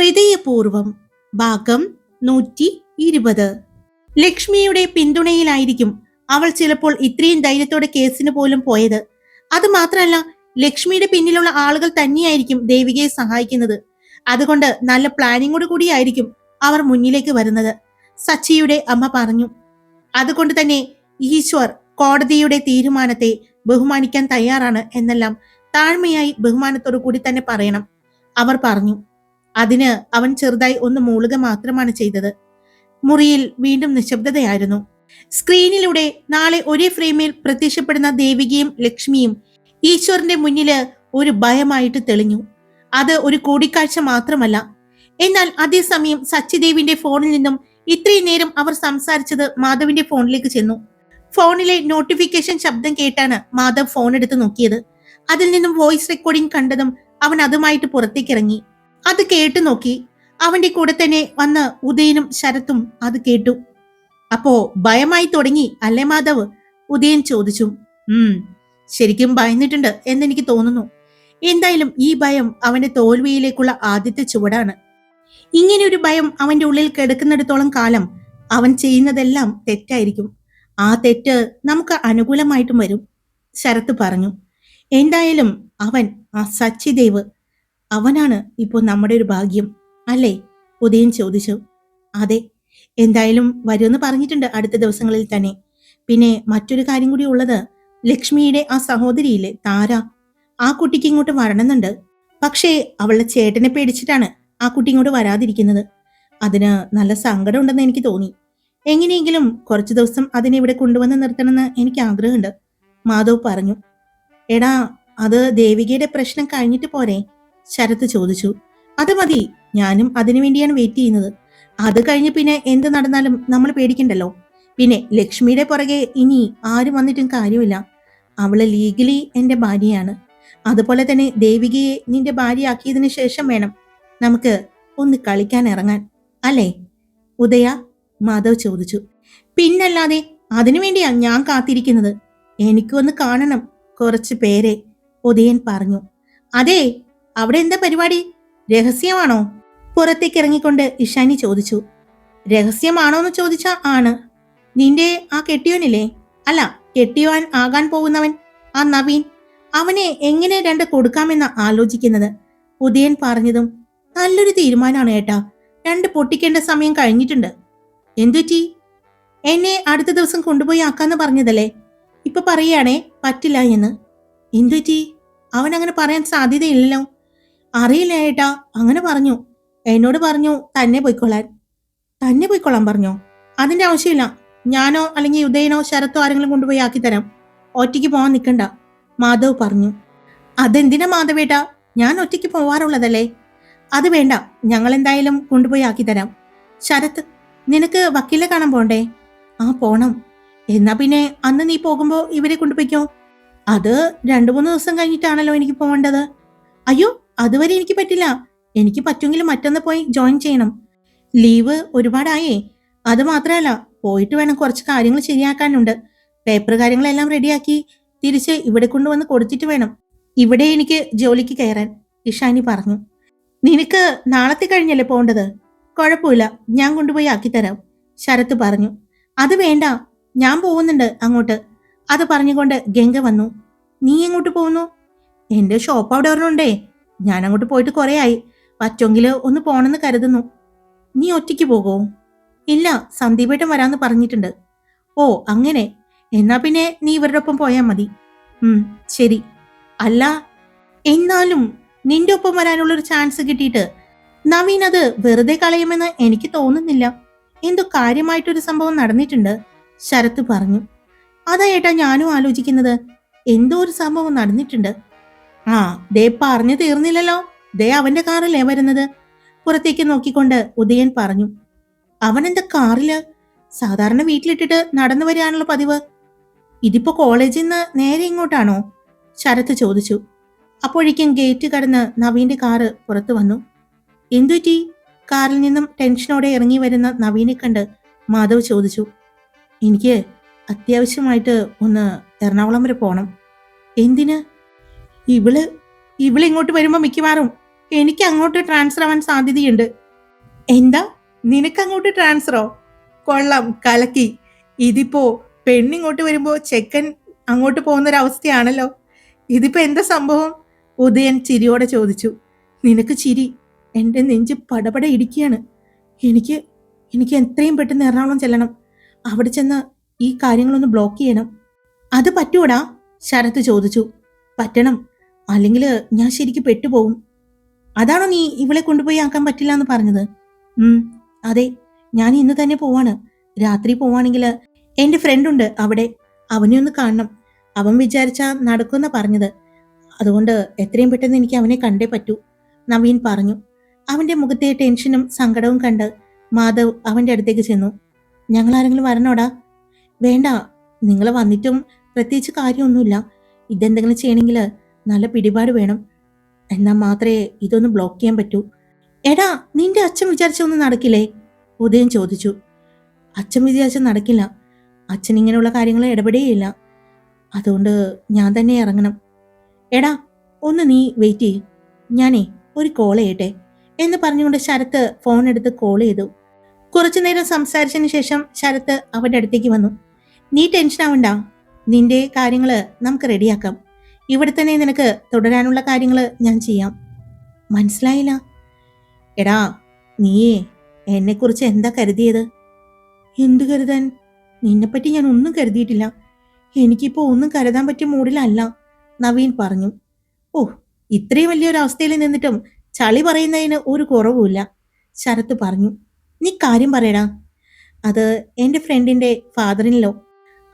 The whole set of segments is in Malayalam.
ഹൃദയപൂർവം ഭാഗം നൂറ്റി ഇരുപത് ലക്ഷ്മിയുടെ പിന്തുണയിലായിരിക്കും അവൾ ചിലപ്പോൾ ഇത്രയും ധൈര്യത്തോടെ കേസിന് പോലും പോയത്. അത് മാത്രമല്ല ലക്ഷ്മിയുടെ പിന്നിലുള്ള ആളുകൾ തന്നെയായിരിക്കും ദേവികയെ സഹായിക്കുന്നത്. അതുകൊണ്ട് നല്ല പ്ലാനിങ്ങോട് കൂടിയായിരിക്കും അവർ മുന്നിലേക്ക് വരുന്നത് സച്ചിയുടെ അമ്മ പറഞ്ഞു. അതുകൊണ്ട് തന്നെ ഈശ്വർ കോടതിയുടെ തീരുമാനത്തെ ബഹുമാനിക്കാൻ തയ്യാറാണ് എന്നെല്ലാം താഴ്മയായി ബഹുമാനത്തോടു കൂടി തന്നെ പറയണം അവർ പറഞ്ഞു. അതിന് അവൻ ചെറുതായി ഒന്ന് മൂളുക മാത്രമാണ് ചെയ്തത്. മുറിയിൽ വീണ്ടും നിശബ്ദതയായിരുന്നു. സ്ക്രീനിലൂടെ നാളെ ഒരേ ഫ്രെയിമിൽ പ്രത്യക്ഷപ്പെടുന്ന ദേവികയും ലക്ഷ്മിയും ഈശ്വരന്റെ മുന്നിൽ ഒരു ഭയമായിട്ട് തെളിഞ്ഞു. അത് ഒരു കൂടിക്കാഴ്ച മാത്രമല്ല. എന്നാൽ അതേസമയം സച്ചിദേവിന്റെ ഫോണിൽ നിന്നും ഇത്രയും നേരം അവർ സംസാരിച്ചത് മാധവിന്റെ ഫോണിലേക്ക് ചെന്നു. ഫോണിലെ നോട്ടിഫിക്കേഷൻ ശബ്ദം കേട്ടാണ് മാധവ് ഫോൺ എടുത്ത് നോക്കിയത്. അതിൽ നിന്നും വോയിസ് റെക്കോർഡിംഗ് കണ്ടതും അവൻ അതുമായിട്ട് പുറത്തേക്കിറങ്ങി. അത് കേട്ടു നോക്കി അവന്റെ കൂടെ തന്നെ വന്ന് ഉദയനും ശരത്തും അത് കേട്ടു. അപ്പോ ഭയമായി തുടങ്ങി അല്ലേ മാധവ്? ഉദയൻ ചോദിച്ചു. ഉം ശരിക്കും ഭയന്നിട്ടുണ്ട് എന്നെനിക്ക് തോന്നുന്നു. എന്തായാലും ഈ ഭയം അവന്റെ തോൽവിയിലേക്കുള്ള ആദ്യത്തെ ചുവടാണ്. ഇങ്ങനെ ഒരു ഭയം അവന്റെ ഉള്ളിൽ കിടക്കുന്നിടത്തോളം കാലം അവൻ ചെയ്യുന്നതെല്ലാം തെറ്റായിരിക്കും. ആ തെറ്റ് നമുക്ക് അനുകൂലമായിട്ടും വരും ശരത്ത് പറഞ്ഞു. എന്തായാലും അവൻ ആ സച്ചിദേവ് അവനാണ് ഇപ്പോൾ നമ്മുടെ ഒരു ഭാഗ്യം. അല്ലേ? ഉദയൻ ചോദിച്ചു. അതെ. എന്തായാലും വരുമെന്ന് പറഞ്ഞിട്ടുണ്ട് അടുത്ത ദിവസങ്ങളിൽ തന്നെ. പിന്നെ മറ്റൊരു കാര്യം കൂടി ഉള്ളത്. ലക്ഷ്മിയുടെ ആ സഹോദരിയിലെ താര? ആ കുട്ടിക്ക് ഇങ്ങോട്ട് വരണമെന്നുണ്ട്. പക്ഷേ അവളുടെ ചേട്ടനെ പേടിച്ചിട്ടാണ് ആ കുട്ടി ഇങ്ങോട്ട് വരാതിരിക്കുന്നത്. അതിന് നല്ല സങ്കടം ഉണ്ടെന്ന് എനിക്ക് തോന്നി. എങ്ങനെയെങ്കിലും കുറച്ച് ദിവസം അതിനെ ഇവിടെ കൊണ്ടുവന്ന് നിർത്തണമെന്ന് എനിക്ക് ആഗ്രഹമുണ്ട്. മാധവ് പറഞ്ഞു. എടാ അത് ദേവികയുടെ പ്രശ്നം കഴിഞ്ഞിട്ട് പോരെ. ശരത്ത് ചോദിച്ചു. അത് മതി. ഞാനും അതിനു വേണ്ടിയാണ് വെയിറ്റ് ചെയ്യുന്നത്. അത് കഴിഞ്ഞ് പിന്നെ എന്ത് നടന്നാലും നമ്മൾ പേടിക്കണ്ടല്ലോ. പിന്നെ ലക്ഷ്മിയുടെ പുറകെ ഇനി ആരും വന്നിട്ടും കാര്യമില്ല. അവൾ ലീഗലി എന്റെ ഭാര്യയാണ്. അതുപോലെ തന്നെ ദേവികയെ നിന്റെ ഭാര്യയാക്കിയതിനു ശേഷം വേണം നമുക്ക് ഒന്ന് കളിക്കാൻ ഇറങ്ങാൻ. അല്ലേ? ഉദയ മാധവ് ചോദിച്ചു. പിന്നല്ലാതെ അതിനു വേണ്ടിയാ ഞാൻ കാത്തിരിക്കുന്നത്. എനിക്കൊന്ന് കാണണം. കുറച്ച് പേരെ ഉദയൻ പറഞ്ഞു. അതെ അവിടെ എന്താ പരിപാടി? രഹസ്യമാണോ? പുറത്തേക്ക് ഇറങ്ങിക്കൊണ്ട് ഇഷാനി ചോദിച്ചു. രഹസ്യമാണോ എന്ന് ചോദിച്ചാ ആണ്. നിന്റെ ആ കെട്ടിയോനില്ലേ? അല്ല കെട്ടിയോൻ ആകാൻ പോകുന്നവൻ ആ നവീൻ. അവനെ എങ്ങനെ രണ്ട് കൊടുക്കാമെന്ന ആലോചിക്കുന്നത്? ഉദയൻ പറഞ്ഞതും നല്ലൊരു തീരുമാനമാണ് ഏട്ടാ. രണ്ട് പൊട്ടിക്കേണ്ട സമയം കഴിഞ്ഞിട്ടുണ്ട്. എന്തുറ്റി എന്നെ അടുത്ത ദിവസം കൊണ്ടുപോയി ആക്കാന്ന് പറഞ്ഞതല്ലേ? ഇപ്പൊ പറയുകയാണേ പറ്റില്ല എന്ന്. എന്തുറ്റി അവൻ അങ്ങനെ പറയാൻ സാധ്യതയില്ലല്ലോ. അറിയില്ല ഏട്ടാ. അങ്ങനെ പറഞ്ഞു. എന്നോട് പറഞ്ഞു തന്നെ പോയിക്കൊള്ളാൻ. തന്നെ പോയിക്കൊള്ളാൻ പറഞ്ഞോ? അതിന്റെ ആവശ്യമില്ല. ഞാനോ അല്ലെങ്കിൽ ഉദയനോ ശരത്തോ ആരെങ്കിലും കൊണ്ടുപോയി ആക്കി തരാം. ഒറ്റയ്ക്ക് പോവാൻ നിൽക്കണ്ട മാധവ് പറഞ്ഞു. അതെന്തിനാ മാധവേട്ടാ ഞാൻ ഒറ്റയ്ക്ക് പോവാറുള്ളതല്ലേ? അത് വേണ്ട. ഞങ്ങൾ എന്തായാലും കൊണ്ടുപോയി ആക്കി തരാം. ശരത്ത് നിനക്ക് വക്കീലെ കാണാൻ പോണ്ടേ? ആ പോണം. എന്നാ പിന്നെ അന്ന് നീ പോകുമ്പോൾ ഇവരെ കൊണ്ടുപോയിക്കോ? അത് രണ്ടു മൂന്ന് ദിവസം കഴിഞ്ഞിട്ടാണല്ലോ എനിക്ക് പോകേണ്ടത് അയ്യോ അതുവരെ എനിക്ക് പറ്റില്ല. എനിക്ക് പറ്റുമെങ്കിൽ മറ്റൊന്ന് പോയി ജോയിൻ ചെയ്യണം. ലീവ് ഒരുപാടായേ. അത് മാത്രമല്ല പോയിട്ട് വേണം കുറച്ച് കാര്യങ്ങൾ ശരിയാക്കാനുണ്ട്. പേപ്പർ കാര്യങ്ങളെല്ലാം റെഡിയാക്കി തിരിച്ച് ഇവിടെ കൊണ്ടുവന്ന് കൊടുത്തിട്ട് വേണം. ഇവിടെ എനിക്ക് ജോലിക്ക് കയറാൻ ഇഷാനി പറഞ്ഞു. നിനക്ക് നാളത്തെ കഴിഞ്ഞല്ലേ പോകേണ്ടത്? കുഴപ്പമില്ല ഞാൻ കൊണ്ടുപോയി ആക്കിത്തരാം ശരത്ത് പറഞ്ഞു. അത് വേണ്ട ഞാൻ പോകുന്നുണ്ട് അങ്ങോട്ട്. അത് പറഞ്ഞുകൊണ്ട് ഗംഗ വന്നു. നീ എങ്ങോട്ട് പോകുന്നു? എന്റെ ഷോപ്പ് അവിടെ ഒരെണ്ണുണ്ടേ ഞാൻ അങ്ങോട്ട് പോയിട്ട് കുറേ ആയി പറ്റുമെങ്കിൽ ഒന്ന് പോണെന്ന് കരുതുന്നു. നീ ഒറ്റയ്ക്ക് പോകോ? ഇല്ല സന്ദീപേട്ടൻ വരാന്ന് പറഞ്ഞിട്ടുണ്ട്. ഓ അങ്ങനെ. എന്നാ പിന്നെ നീ ഇവരുടെ ഒപ്പം പോയാൽ മതി ശരി. അല്ല എന്നാലും നിന്റെ ഒപ്പം വരാനുള്ളൊരു ചാൻസ് കിട്ടിയിട്ട് നവീൻ അത് വെറുതെ കളയുമെന്ന് എനിക്ക് തോന്നുന്നില്ല. എന്തോ കാര്യമായിട്ടൊരു സംഭവം നടന്നിട്ടുണ്ട് ശരത്ത് പറഞ്ഞു. അതാ ഞാനും ആലോചിക്കുന്നത്. എന്തോ ഒരു സംഭവം നടന്നിട്ടുണ്ട്. ആ ദേ പറഞ്ഞു തീർന്നില്ലല്ലോ. ദേ അവന്റെ കാറല്ലേ വരുന്നത്? പുറത്തേക്ക് നോക്കിക്കൊണ്ട് ഉദയൻ പറഞ്ഞു അവൻ എന്താ കാറിൽ? സാധാരണ വീട്ടിലിട്ടിട്ട് നടന്നു വരികയാണല്ലോ പതിവ്. ഇതിപ്പോ കോളേജിൽ നിന്ന് നേരെ ഇങ്ങോട്ടാണോ? ശരത്ത് ചോദിച്ചു. അപ്പോഴേക്കും ഗേറ്റ് കടന്ന് നവീന്റെ കാറ് പുറത്തു വന്നു. എന്തുറ്റി കാറിൽ നിന്നും ടെൻഷനോടെ ഇറങ്ങി വരുന്ന നവീനെ കണ്ട് മാധവ് ചോദിച്ചു എനിക്ക് അത്യാവശ്യമായിട്ട് ഒന്ന് എറണാകുളം വരെ പോണം. എന്തിന്? ഇവൾ ഇവൾ ഇങ്ങോട്ട് വരുമ്പോ മിക്കവാറും എനിക്ക് അങ്ങോട്ട് ട്രാൻസ്ഫർ ആവാൻ സാധ്യതയുണ്ട്. എന്താ? നിനക്ക് അങ്ങോട്ട് ട്രാൻസ്ഫറോ കൊള്ളാം കലക്കി. ഇതിപ്പോ പെണ്ണിങ്ങോട്ട് വരുമ്പോ ചെക്കൻ അങ്ങോട്ട് പോകുന്ന ഒരു അവസ്ഥയാണല്ലോ ഇതിപ്പോ എന്താ സംഭവം? ഉദയൻ ചിരിയോടെ ചോദിച്ചു. നിനക്ക് ചിരി. എന്റെ നെഞ്ച് പടപട ഇടിക്കുകയാണ്. എനിക്ക് എനിക്ക് എത്രയും പെട്ടെന്ന് എറണാകുളം ചെല്ലണം. അവിടെ ചെന്ന് ഈ കാര്യങ്ങളൊന്ന് ബ്ലോക്ക് ചെയ്യണം. അത് പറ്റൂടാ? ശരത്ത് ചോദിച്ചു. പറ്റണം. അല്ലെങ്കിൽ ഞാൻ ശരിക്കും പെട്ടുപോകും അതാണോ നീ ഇവളെ കൊണ്ടുപോയി ആക്കാൻ പറ്റില്ല എന്ന് പറഞ്ഞത്? ഉം അതെ ഞാൻ ഇന്ന് തന്നെ പോവാണ്. രാത്രി പോവാണെങ്കിൽ എന്റെ ഫ്രണ്ട് ഉണ്ട് അവിടെ. അവനെ ഒന്ന് കാണണം. അവൻ വിചാരിച്ചാ നടക്കുമെന്ന പറഞ്ഞത്. അതുകൊണ്ട് എത്രയും പെട്ടെന്ന് എനിക്ക് അവനെ കണ്ടേ പറ്റൂ നവീൻ പറഞ്ഞു. അവന്റെ മുഖത്തെ ടെൻഷനും സങ്കടവും കണ്ട് മാധവ് അവന്റെ അടുത്തേക്ക് ചെന്നു. ഞങ്ങൾ ആരെങ്കിലും വരണോടാ? വേണ്ട നിങ്ങൾ വന്നിട്ടും പ്രത്യേകിച്ച് കാര്യമൊന്നുമില്ല. ഇതെന്തെങ്കിലും ചെയ്യണമെങ്കിൽ നല്ല പിടിപാട് വേണം. എന്നാൽ മാത്രമേ ഇതൊന്ന് ബ്ലോക്ക് ചെയ്യാൻ പറ്റൂ. എടാ നിന്റെ അച്ഛൻ വിചാരിച്ചൊന്നും നടക്കില്ലേ? ഉദയം ചോദിച്ചു. അച്ഛൻ വിചാരിച്ച നടക്കില്ല. അച്ഛൻ ഇങ്ങനെയുള്ള കാര്യങ്ങൾ ഇടപെടുകയില്ല. അതുകൊണ്ട് ഞാൻ തന്നെ ഇറങ്ങണം. എടാ ഒന്ന് നീ വെയിറ്റ് ചെയ്യ്. ഞാനേ ഒരു കോൾ ചെയ്യട്ടെ എന്ന് പറഞ്ഞുകൊണ്ട് ശരത്ത് ഫോൺ എടുത്ത് കോൾ ചെയ്തു. കുറച്ചു നേരം സംസാരിച്ചതിന് ശേഷം ശരത്ത് അവന്റെ അടുത്തേക്ക് വന്നു. നീ ടെൻഷൻ ആവണ്ട. നിന്റെ കാര്യങ്ങൾ നമുക്ക് റെഡിയാക്കാം ഇവിടെ തന്നെ നിനക്ക് തുടരാനുള്ള കാര്യങ്ങൾ ഞാൻ ചെയ്യാം. മനസ്സിലായില്ല? എടാ നീയേ എന്നെക്കുറിച്ച് എന്താ കരുതിയത്? എന്തു കരുതാൻ? നിന്നെപ്പറ്റി ഞാൻ ഒന്നും കരുതിയിട്ടില്ല. എനിക്കിപ്പോ ഒന്നും കരുതാൻ പറ്റിയ മൂഡിലല്ല നവീൻ പറഞ്ഞു. ഓ ഇത്രയും വലിയൊരു അവസ്ഥയിൽ നിന്നിട്ടും ചളി പറയുന്നതിന് ഒരു കുറവുമില്ല ശരത്ത് പറഞ്ഞു. നീ കാര്യം പറയടാ. അത് എന്റെ ഫ്രണ്ടിന്റെ ഫാദറിനിലോ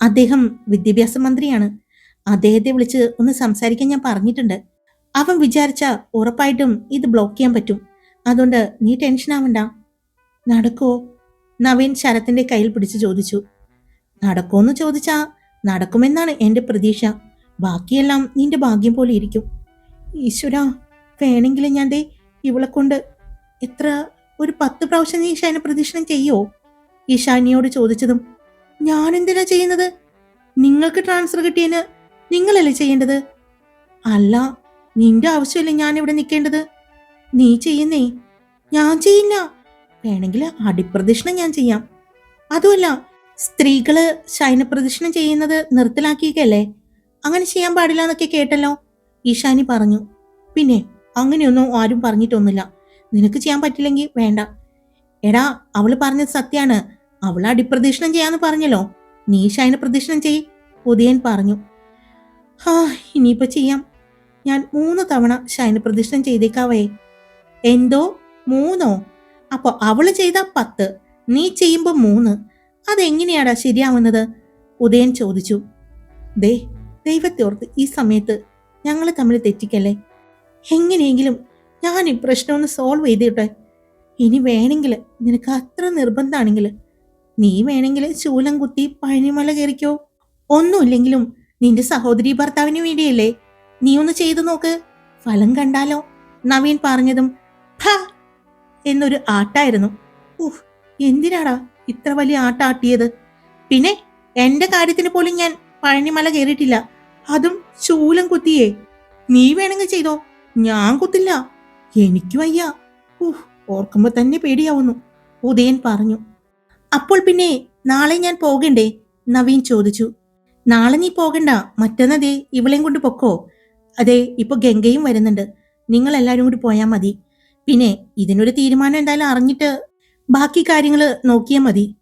അദ്ദേഹം വിദ്യാഭ്യാസ മന്ത്രിയാണ്. അദ്ദേഹത്തെ വിളിച്ച് ഒന്ന് സംസാരിക്കാൻ ഞാൻ പറഞ്ഞിട്ടുണ്ട്. അവൻ വിചാരിച്ച ഉറപ്പായിട്ടും ഇത് ബ്ലോക്ക് ചെയ്യാൻ പറ്റും. അതുകൊണ്ട് നീ ടെൻഷൻ ആവണ്ട. നടക്കോ നവീൻ ശരത്തിന്റെ കയ്യിൽ പിടിച്ച് ചോദിച്ചു. നടക്കോന്ന് ചോദിച്ചാ നടക്കുമെന്നാണ് എന്റെ പ്രതീക്ഷ. ബാക്കിയെല്ലാം നിന്റെ ഭാഗ്യം പോലെ ഇരിക്കും. ഈശ്വരാ വേണമെങ്കിൽ ഞാൻ ദേ ഇവളെ കൊണ്ട് എത്ര ഒരു പത്ത് പ്രാവശ്യം നീ ഈശാനെ പ്രദക്ഷിണം ചെയ്യോ? ഈശാനിയോട് ചോദിച്ചതും ഞാൻ എന്തിനാ ചെയ്യുന്നത്? നിങ്ങൾക്ക് ട്രാൻസ്ഫർ കിട്ടിയതിന് നിങ്ങളല്ലേ ചെയ്യേണ്ടത്? അല്ല നിന്റെ ആവശ്യമല്ലേ ഞാൻ ഇവിടെ നിൽക്കേണ്ടത്? നീ ചെയ്യുന്നേ. ഞാൻ ചെയ്യില്ല വേണമെങ്കിൽ അടിപ്രദക്ഷിണം ഞാൻ ചെയ്യാം. അതുമല്ല സ്ത്രീകൾ ശയനപ്രദക്ഷിണം ചെയ്യുന്നത് നിർത്തലാക്കിയേക്കല്ലേ അങ്ങനെ ചെയ്യാൻ പാടില്ല എന്നൊക്കെ കേട്ടല്ലോ. ഈശാനി പറഞ്ഞു. പിന്നെ അങ്ങനെയൊന്നും ആരും പറഞ്ഞിട്ടൊന്നുമില്ല. നിനക്ക് ചെയ്യാൻ പറ്റില്ലെങ്കിൽ വേണ്ട. എടാ അവൾ പറഞ്ഞത് സത്യാണ്. അവൾ അടിപ്രദക്ഷിണം ചെയ്യാന്ന് പറഞ്ഞല്ലോ. നീ ശയനപ്രദക്ഷിണം ചെയ് ഉദയൻ പറഞ്ഞു. ഹാ ഇനിയിപ്പോ ചെയ്യാം. ഞാൻ മൂന്ന് തവണ ശയന പ്രദക്ഷിണം ചെയ്തേക്കാവേ. എന്തോ? മൂന്നോ? അപ്പൊ അവൾ ചെയ്ത പത്ത് നീ ചെയ്യുമ്പോ മൂന്ന്. അതെങ്ങനെയാടാ ശരിയാവുന്നത്? ഉദയൻ ചോദിച്ചു. ദേ ദൈവത്തോർത്ത് ഈ സമയത്ത് ഞങ്ങൾ തമ്മിൽ തെറ്റിക്കല്ലേ? എങ്ങനെയെങ്കിലും ഞാൻ ഈ പ്രശ്നം ഒന്ന് സോൾവ് ചെയ്തിട്ടെ. ഇനി വേണമെങ്കിൽ നിനക്ക് അത്ര നിർബന്ധമാണെങ്കിൽ നീ വേണമെങ്കിൽ ശൂലം കുത്തി പഴനിമല കയറിക്കോ. ഒന്നുമില്ലെങ്കിലും നിന്റെ സഹോദരി ഭർത്താവിന് വേണ്ടിയല്ലേ? നീ ഒന്ന് ചെയ്തു നോക്ക്. ഫലം കണ്ടാലോ? നവീൻ പറഞ്ഞതും എന്നൊരു ആട്ടായിരുന്നു. ഉഹ് എന്തിനാടാ ഇത്ര വലിയ ആട്ടാട്ടിയത്? പിന്നെ എന്റെ കാര്യത്തിന് പോലും ഞാൻ പഴനിമല കയറിയിട്ടില്ല. അതും ശൂലം കുത്തിയേ. നീ വേണമെങ്കിൽ ചെയ്തോ? ഞാൻ കുത്തില്ല. എനിക്ക് വയ്യ. ഊഹ് ഓർക്കുമ്പോ തന്നെ പേടിയാവുന്നു. ഉദയൻ പറഞ്ഞു അപ്പോൾ പിന്നെ നാളെ ഞാൻ പോകണ്ടേ? നവീൻ ചോദിച്ചു. നാളെ നീ പോകണ്ട. മറ്റന്നതേ ഇവളെയും കൊണ്ട് പൊക്കോ. അതെ ഇപ്പൊ ഗംഗയും വരുന്നുണ്ട്. നിങ്ങൾ എല്ലാവരും കൂടി പോയാൽ മതി. പിന്നെ ഇതിനൊരു തീരുമാനം എന്തായാലും അറിഞ്ഞിട്ട് ബാക്കി കാര്യങ്ങൾ നോക്കിയാൽ മതി.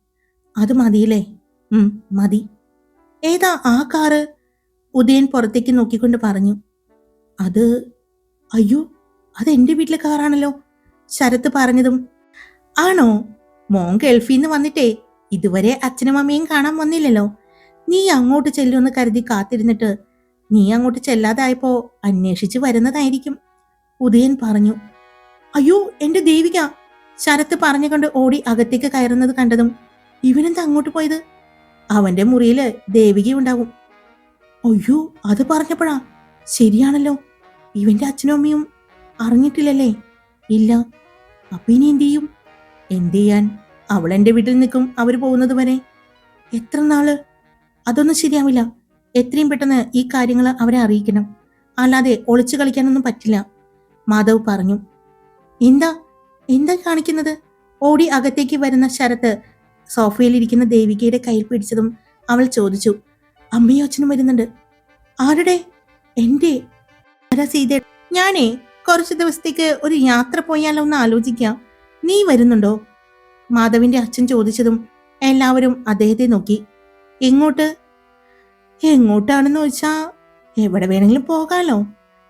അത് മതിയല്ലേ? മതി. ഏതാ ആ കാറ്? ഉദയൻ പുറത്തേക്ക് നോക്കിക്കൊണ്ട് പറഞ്ഞു. അത് അയ്യോ അത് എന്റെ വീട്ടിലെ കാറാണല്ലോ. ശരത്ത് പറഞ്ഞതും ആണോ? മോൻ ഗൾഫിൽ നിന്ന് വന്നിട്ടേ ഇതുവരെ അച്ഛനും അമ്മയും കാണാൻ വന്നില്ലല്ലോ. നീ അങ്ങോട്ട് ചെല്ലുമെന്ന് കരുതി കാത്തിരുന്നിട്ട് നീ അങ്ങോട്ട് ചെല്ലാതായപ്പോ അന്വേഷിച്ച് വരുന്നതായിരിക്കും. ഉദയൻ പറഞ്ഞു അയ്യോ എന്റെ ദേവിക! ശരത്ത് പറഞ്ഞുകൊണ്ട് ഓടി അകത്തേക്ക് കയറുന്നത് കണ്ടതും ഇവനെന്താ അങ്ങോട്ട് പോയത്? അവന്റെ മുറിയിൽ ദേവിക ഉണ്ടാവും. അയ്യോ അത് പറഞ്ഞപ്പോഴാ. ശരിയാണല്ലോ. ഇവന്റെ അച്ഛനും അമ്മയും അറിഞ്ഞിട്ടില്ലല്ലേ? ഇല്ല. അപ്പൊ ഇനി എന്ത് ചെയ്യും? എന്ത് ചെയ്യാൻ? അവൾ എന്റെ വീട്ടിൽ നിൽക്കും അവർ പോകുന്നത് വരെ. എത്ര നാൾ അതൊന്നും ശരിയാവില്ല. എത്രയും പെട്ടെന്ന് ഈ കാര്യങ്ങൾ അവരെ അറിയിക്കണം. അല്ലാതെ ഒളിച്ചു കളിക്കാനൊന്നും പറ്റില്ല. മാധവ് പറഞ്ഞു. എന്താ? എന്താ കാണിക്കുന്നത്? ഓടി അകത്തേക്ക് വരുന്ന ശരത്ത് സോഫയിലിരിക്കുന്ന ദേവികയുടെ കയ്യിൽ പിടിച്ചതും അവൾ ചോദിച്ചു. അമ്മയും അച്ഛനും വരുന്നുണ്ട്. ആരുടെ? ആരാ സീത? ഞാനേ കുറച്ച് ദിവസത്തേക്ക് ഒരു യാത്ര പോയാലോ ഒന്ന് ആലോചിക്കാം. നീ വരുന്നുണ്ടോ? മാധവിന്റെ അച്ഛൻ ചോദിച്ചതും എല്ലാവരും അദ്ദേഹത്തെ നോക്കി. എങ്ങോട്ട് എങ്ങോട്ടാണെന്ന് വെച്ചാ എവിടെ വേണമെങ്കിലും പോകാലോ.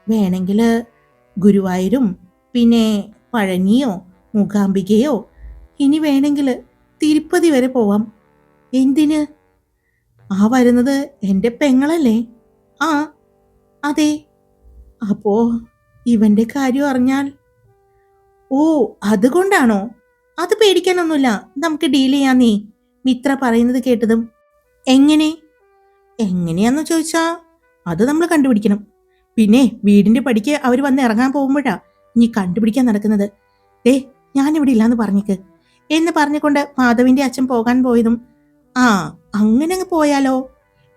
വേണമെങ്കിൽ ഗുരുവായൂരും പിന്നെ പഴനിയോ മൂകാംബികയോ ഇനി വേണമെങ്കിൽ തിരുപ്പതി വരെ പോവാം. എന്തിന്? ആ വരുന്നത് എന്റെ പെങ്ങളല്ലേ? ആ അതെ. അപ്പോ ഇവന്റെ കാര്യം അറിഞ്ഞാൽ. ഓ അതുകൊണ്ടാണോ? അത് പേടിക്കാനൊന്നുമില്ല. നമുക്ക് ഡീൽ ചെയ്യാന്നേ. മിത്ര പറയുന്നത് കേട്ടതും എങ്ങനെ? എങ്ങനെയാന്ന് ചോദിച്ചാ അത് നമ്മൾ കണ്ടുപിടിക്കണം. പിന്നെ വീടിന്റെ പടിക്ക് അവർ വന്ന് ഇറങ്ങാൻ പോകുമ്പോഴാ നീ കണ്ടുപിടിക്കാൻ നടക്കുന്നത്. ഏ ഞാനിവിടെ ഇല്ലാന്ന് പറഞ്ഞേക്ക്. എന്ന് പറഞ്ഞുകൊണ്ട് മാധവിന്റെ അച്ഛൻ പോകാൻ പോയതും ആ അങ്ങനെ അങ്ങ് പോയാലോ?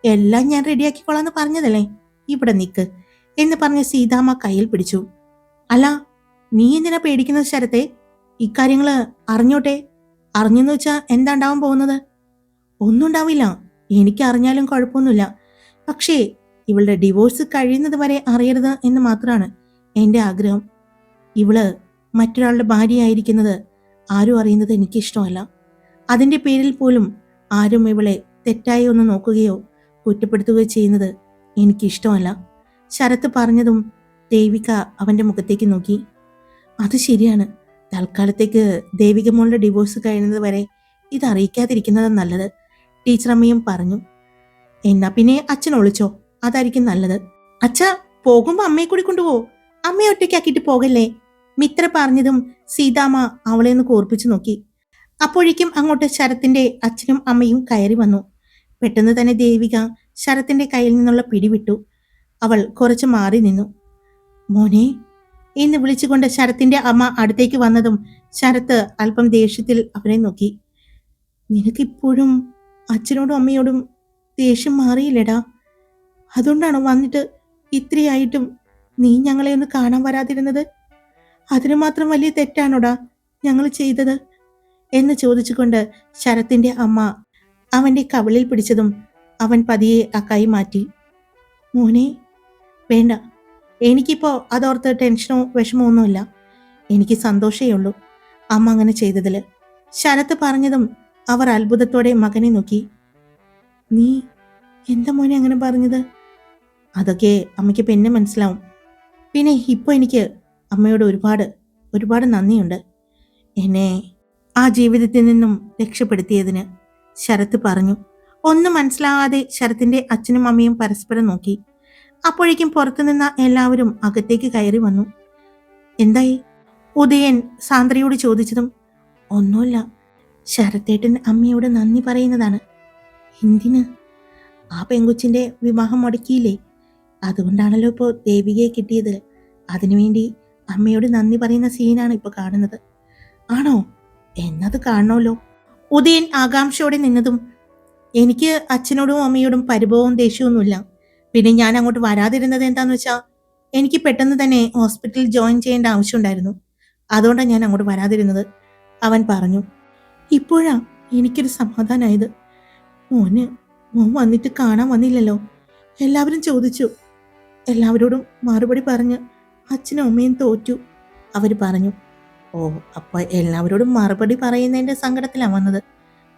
എല്ലാം ഞാൻ റെഡിയാക്കിക്കോളാന്ന് പറഞ്ഞതല്ലേ? ഇവിടെ നിക്ക്. എന്ന് പറഞ്ഞ് സീതാമ്മ കയ്യിൽ പിടിച്ചു. അല്ല നീ എന്തിനാ പേടിക്കുന്നത് ശരത്തെ? ഇക്കാര്യങ്ങൾ അറിഞ്ഞോട്ടെ? അറിഞ്ഞെന്ന് വെച്ചാ എന്താ ഉണ്ടാവാൻ പോകുന്നത്? ഒന്നും ഉണ്ടാവില്ല. എനിക്ക് അറിഞ്ഞാലും കുഴപ്പമൊന്നുമില്ല. പക്ഷേ ഇവളുടെ ഡിവോഴ്സ് കഴിയുന്നത് വരെ അറിയരുത് എന്ന് മാത്രമാണ് എന്റെ ആഗ്രഹം. ഇവൾ മറ്റൊരാളുടെ ഭാര്യയായിരിക്കുന്നത് ആരും അറിയുന്നത് എനിക്കിഷ്ടമല്ല. അതിന്റെ പേരിൽ പോലും ആരും ഇവളെ തെറ്റായി ഒന്ന് നോക്കുകയോ കുറ്റപ്പെടുത്തുകയോ ചെയ്യുന്നത് എനിക്കിഷ്ടമല്ല. ശരത്ത് പറഞ്ഞതും ദേവിക അവന്റെ മുഖത്തേക്ക് നോക്കി. അത് ശരിയാണ്. തൽക്കാലത്തേക്ക് ദേവിക മോളുടെ ഡിവോഴ്സ് കഴിയുന്നത് വരെ ഇത് നല്ലത്. ടീച്ചർ അമ്മയും പറഞ്ഞു എന്നാ പിന്നെ അച്ഛൻ ഒളിച്ചോ? അതായിരിക്കും നല്ലത്. അച്ഛ പോകുമ്പോ അമ്മയെ കൂടി കൊണ്ടുപോ അമ്മയെ ഒറ്റയ്ക്കാക്കിയിട്ട് പോകല്ലേ? മിത്ര പറഞ്ഞതും സീതാമ്മ അവളെ ഒന്ന് കോർപ്പിച്ചു നോക്കി. അപ്പോഴേക്കും അങ്ങോട്ട് ശരത്തിന്റെ അച്ഛനും അമ്മയും കയറി വന്നു. പെട്ടെന്ന് തന്നെ ദേവിക ശരത്തിന്റെ കയ്യിൽ നിന്നുള്ള പിടിവിട്ടു. അവൾ കുറച്ച് മാറി നിന്നു. മോനെ എന്ന് വിളിച്ചുകൊണ്ട് ശരത്തിന്റെ അമ്മ അടുത്തേക്ക് വന്നതും ശരത്ത് അല്പം ദേഷ്യത്തിൽ അവനെ നോക്കി. നിനക്കിപ്പോഴും അച്ഛനോടും അമ്മയോടും ദേഷ്യം മാറിയില്ലടാ. അതുകൊണ്ടാണോ വന്നിട്ട് ഇത്രയായിട്ടും നീ ഞങ്ങളെ ഒന്ന് കാണാൻ വരാതിരുന്നത്? അതിനു മാത്രം വലിയ തെറ്റാണോടാ ഞങ്ങൾ ചെയ്തത്? എന്ന് ചോദിച്ചുകൊണ്ട് ശരത്തിന്റെ അമ്മ അവന്റെ കവിളിൽ പിടിച്ചതും അവൻ പതിയെ ആ കൈ മാറ്റി. മോനെ വേണ്ട. എനിക്കിപ്പോൾ അതോർത്ത് ടെൻഷനോ വിഷമോ ഒന്നുമില്ല. എനിക്ക് സന്തോഷമേ ഉള്ളൂ. അമ്മ അങ്ങനെ ചെയ്തതിൽ ശരത്ത് പറഞ്ഞതും അവർ അത്ഭുതത്തോടെ മകനെ നോക്കി. നീ എന്താ മോനെ അങ്ങനെ പറഞ്ഞത്? അതൊക്കെ അമ്മയ്ക്ക് പിന്നെ മനസ്സിലാവും. പിന്നെ ഇപ്പോൾ എനിക്ക് അമ്മയോട് ഒരുപാട് ഒരുപാട് നന്ദിയുണ്ട്. എന്നെ ആ ജീവിതത്തിൽ നിന്നും രക്ഷപ്പെടുത്തിയതിന് ശരത്ത് പറഞ്ഞു. ഒന്നും മനസ്സിലാകാതെ ശരത്തിന്റെ അച്ഛനും അമ്മയും പരസ്പരം നോക്കി. അപ്പോഴേക്കും പുറത്തുനിന്ന എല്ലാവരും അകത്തേക്ക് കയറി വന്നു. എന്തായി? ഉദയൻ സാന്ദ്രയോട് ചോദിച്ചതും ഒന്നുമില്ല. ശരത്തേട്ടൻ അമ്മയോട് നന്ദി പറയുന്നതാണ്. എന്തിന്? ആ പെങ്കുച്ചിന്റെ വിവാഹം മുടക്കിയില്ലേ? അതുകൊണ്ടാണല്ലോ ഇപ്പോൾ ദേവികയെ കിട്ടിയത്. അതിനുവേണ്ടി അമ്മയോട് നന്ദി പറയുന്ന സീനാണ് ഇപ്പോൾ കാണുന്നത്. ആണോ? എന്നത് കാണണമല്ലോ. ഉദയൻ ആകാംക്ഷയോടെ നിന്നതും എനിക്ക് അച്ഛനോടും അമ്മയോടും പരിഭവവും ദേഷ്യമൊന്നുമില്ല. പിന്നെ ഞാൻ അങ്ങോട്ട് വരാതിരുന്നത് എന്താന്ന് വെച്ചാൽ എനിക്ക് പെട്ടെന്ന് തന്നെ ഹോസ്പിറ്റലിൽ ജോയിൻ ചെയ്യേണ്ട ആവശ്യമുണ്ടായിരുന്നു അതുകൊണ്ടാണ് ഞാൻ അങ്ങോട്ട് വരാതിരുന്നത്. അവൻ പറഞ്ഞു ഇപ്പോഴാ എനിക്കൊരു സമാധാനമായത് മോന് മോൻ വന്നിട്ട് കാണാൻ വന്നില്ലല്ലോ. എല്ലാവരും ചോദിച്ചു. എല്ലാവരോടും മറുപടി പറഞ്ഞ് അച്ഛനും അമ്മയും തോറ്റു. അവർ പറഞ്ഞു ഓ അപ്പോൾ എല്ലാവരോടും മറുപടി പറയുന്നതിന്റെ സങ്കടത്തിലാണ് വന്നത്.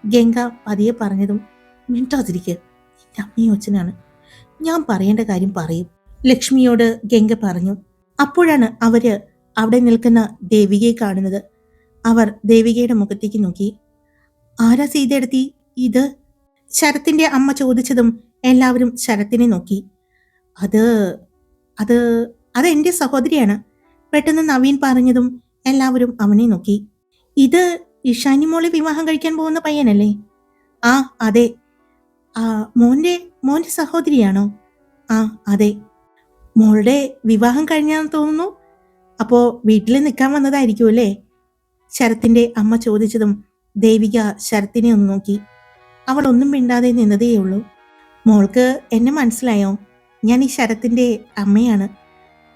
ഗംഗ പതിയെ പറഞ്ഞതും മിണ്ടാതിരിക്കുക എന്റെ അമ്മയും അച്ഛനാണ് ഞാൻ പറയേണ്ട കാര്യം പറയും. ലക്ഷ്മിയോട് ഗംഗ പറഞ്ഞു അപ്പോഴാണ് അവർ അവിടെ നിൽക്കുന്ന ദേവികയെ കാണുന്നത്. അവർ ദേവികയുടെ മുഖത്തേക്ക് നോക്കി. ആരാ സീതയെടുത്തി ഇത്? ശരത്തിന്റെ അമ്മ ചോദിച്ചതും എല്ലാവരും ശരത്തിനെ നോക്കി. അത് അത് അത് എന്റെ സഹോദരിയാണ് പെട്ടെന്ന് നവീൻ പറഞ്ഞതും എല്ലാവരും അവനെ നോക്കി. ഇത് ഇഷാനി മോളെ വിവാഹം കഴിക്കാൻ പോകുന്ന പയ്യനല്ലേ? ആ അതെ. ആ മോന്റെ മോന്റെ സഹോദരിയാണോ? ആ അതെ. മോളുടെ വിവാഹം കഴിഞ്ഞാന്ന് തോന്നുന്നു. അപ്പോൾ വീട്ടിൽ നിൽക്കാൻ വന്നതായിരിക്കും അല്ലേ ശരത്തിന്റെ അമ്മ ചോദിച്ചതും ദേവിക ശരത്തിനെ ഒന്ന് നോക്കി. അവൾ ഒന്നും മിണ്ടാതെ നിന്നതേയുള്ളൂ. മോൾക്ക് എന്നെ മനസ്സിലായോ? ഞാൻ ഈ ശരത്തിന്റെ അമ്മയാണ്.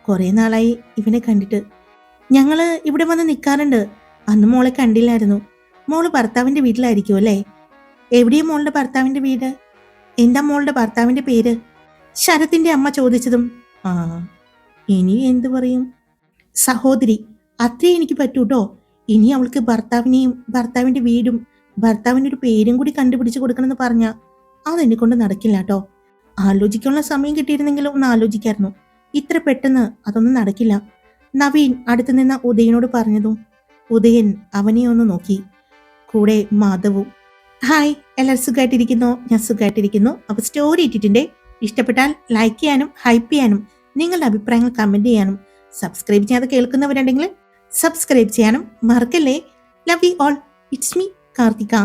കുറെ നാളായി ഇവനെ കണ്ടിട്ട്. ഞങ്ങൾ ഇവിടെ വന്ന് നിൽക്കാറുണ്ട് അന്ന് മോളെ കണ്ടില്ലായിരുന്നു. മോൾ ഭർത്താവിന്റെ വീട്ടിലായിരിക്കും അല്ലേ? എവിടെയും മോളുടെ ഭർത്താവിന്റെ വീട്? എന്താ മോളുടെ ഭർത്താവിന്റെ പേര്? ശരത്തിന്റെ അമ്മ ചോദിച്ചതും ആ ഇനി എന്തു പറയും? സഹോദരി അത്രേ എനിക്ക് പറ്റൂട്ടോ. ഇനി അവൾക്ക് ഭർത്താവിനെയും ഭർത്താവിന്റെ വീടും ഭർത്താവിന്റെ ഒരു പേരും കൂടി കണ്ടുപിടിച്ച് കൊടുക്കണമെന്ന് പറഞ്ഞ അതെന്നെ കൊണ്ട് നടക്കില്ല കേട്ടോ ആലോചിക്കാനുള്ള സമയം കിട്ടിയിരുന്നെങ്കിലും ഒന്ന് ആലോചിക്കായിരുന്നു. ഇത്ര പെട്ടെന്ന് അതൊന്നും നടക്കില്ല. നവീൻ അടുത്തു നിന്ന ഉദയനോട് പറഞ്ഞതും ഉദയൻ അവനെ ഒന്ന് നോക്കി. കൂടെ മാധവും ഹായ് എല്ലാവരും സുഖമായിട്ടിരിക്കുന്നു ഞാൻ സുഖമായിട്ടിരിക്കുന്നു അപ്പോൾ സ്റ്റോറി ഇട്ടിട്ടുണ്ട്. ഇഷ്ടപ്പെട്ടാൽ ലൈക്ക് ചെയ്യാനും ഹൈപ്പ് ചെയ്യാനും നിങ്ങളുടെ അഭിപ്രായങ്ങൾ കമന്റ് ചെയ്യാനും സബ്സ്ക്രൈബ് ചെയ്യാതെ കേൾക്കുന്നവരുണ്ടെങ്കിൽ സബ്സ്ക്രൈബ് ചെയ്യാനും മറക്കല്ലേ. Love you all it's me Karthika.